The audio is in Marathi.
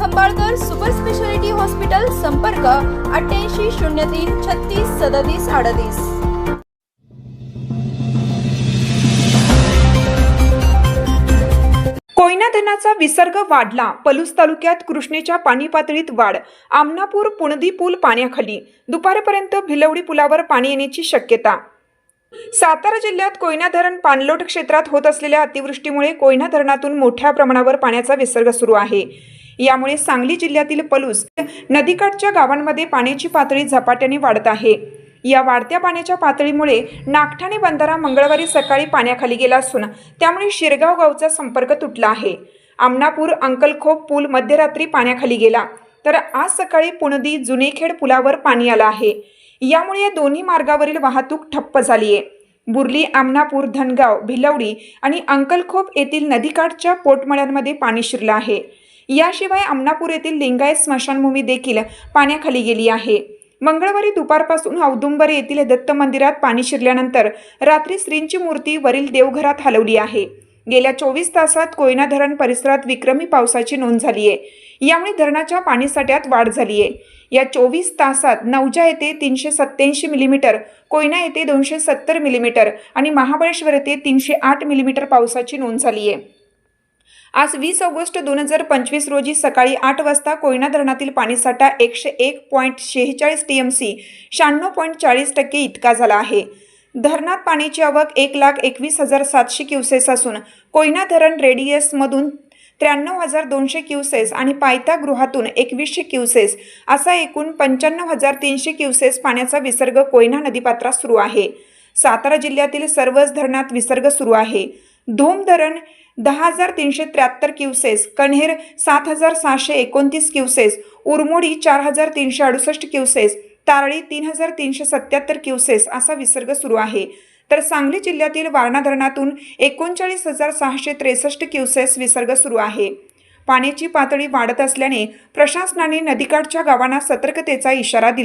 खंबाळकर सुपर स्पेशालिटी हॉस्पिटल संपर्क अठ्ठ्याऐंशी शून्य तीन छत्तीस सदतीस अडतीस. कोयना धरणाचा विसर्ग वाढला. पलूस तालुक्यात कृष्णेच्या पाणी पातळीत वाढ. आमनापूर पुणदी पूल पाण्याखाली. दुपारपर्यंत भिलवडी पुलावर पाणी येण्याची शक्यता. सातारा जिल्ह्यात कोयना धरण पाणलोट क्षेत्रात होत असलेल्या अतिवृष्टीमुळे कोयना धरणातून मोठ्या प्रमाणावर पाण्याचा विसर्ग सुरू आहे. यामुळे सांगली जिल्ह्यातील पलूस नदीकाठच्या गावांमध्ये पाण्याची पातळी झपाट्याने वाढत आहे. या वाढत्या पाण्याच्या पातळीमुळे नागठाणे बंधारा मंगळवारी सकाळी पाण्याखाली गेला असून त्यामुळे शिरगाव गावचा संपर्क तुटला आहे. आमनापूर अंकलखोप पूल मध्यरात्री पाण्याखाली गेला. तर आज सकाळी पुणदी जुनेखेड पुलावर पाणी आलं आहे. यामुळे या दोन्ही मार्गावरील वाहतूक ठप्प झाली आहे. बुर्ली आमनापूर धनगाव भिलवडी आणि अंकलखोप येथील नदीकाठच्या पोटमळ्यांमध्ये पाणी शिरलं आहे. याशिवाय आमनापूर येथील लिंगायत स्मशानभूमी देखील पाण्याखाली गेली आहे. मंगळवारी दुपारपासून औदुंबर येथील दत्त मंदिरात पाणी शिरल्यानंतर रात्री श्रींची मूर्ती वरील देवघरात हलवली आहे. गेल्या चोवीस तासात कोयना धरण परिसरात विक्रमी पावसाची नोंद झाली आहे. यामुळे धरणाच्या पाणीसाठ्यात वाढ झाली आहे. या चोवीस तासात नवजा येथे तीनशे सत्याऐंशी मिलीमीटर कोयना येथे दोनशे सत्तर मिलीमीटर आणि महाबळेश्वर येथे तीनशे आठ मिलीमीटर पावसाची नोंद झाली आहे. आज वीस ऑगस्ट दोन हजार पंचवीस रोजी सकाळी आठ वाजता कोयना धरणातील पाणीसाठा एकशे एक पॉईंट शेहेचाळीस टी एम सी शहाण्णव पॉईंट चाळीस टक्के इतका झाला आहे. धरणात पाण्याची आवक एक लाख एकवीस हजार सातशे क्युसेस असून कोयना धरण रेडियसमधून त्र्याण्णव हजार दोनशे क्युसेस आणि पायथा गृहातून एकवीसशे क्युसेस असा एकूण पंच्याण्णव हजार तीनशे क्युसेस पाण्याचा विसर्ग कोयना नदीपात्रात सुरू आहे. सातारा जिल्ह्यातील सर्वच धरणात विसर्ग सुरू आहे. धोम धरण दहा हजार तीनशे त्र्याहत्तर क्युसेस कण्हेर सात हजार सहाशे एकोणतीस क्युसेस उरमोडी चार हजार तीनशे अडुसष्ट क्युसेस तारळी तीन हजार तीनशे सत्याहत्तर क्युसेस असा विसर्ग सुरू आहे. तर सांगली जिल्ह्यातील वारणा धरणातून एकोणचाळीस हजार सहाशे त्रेसष्ट क्युसेस विसर्ग सुरू आहे. पाण्याची पातळी वाढत असल्याने प्रशासनाने नदीकाठच्या गावांना सतर्कतेचा इशारा दिला.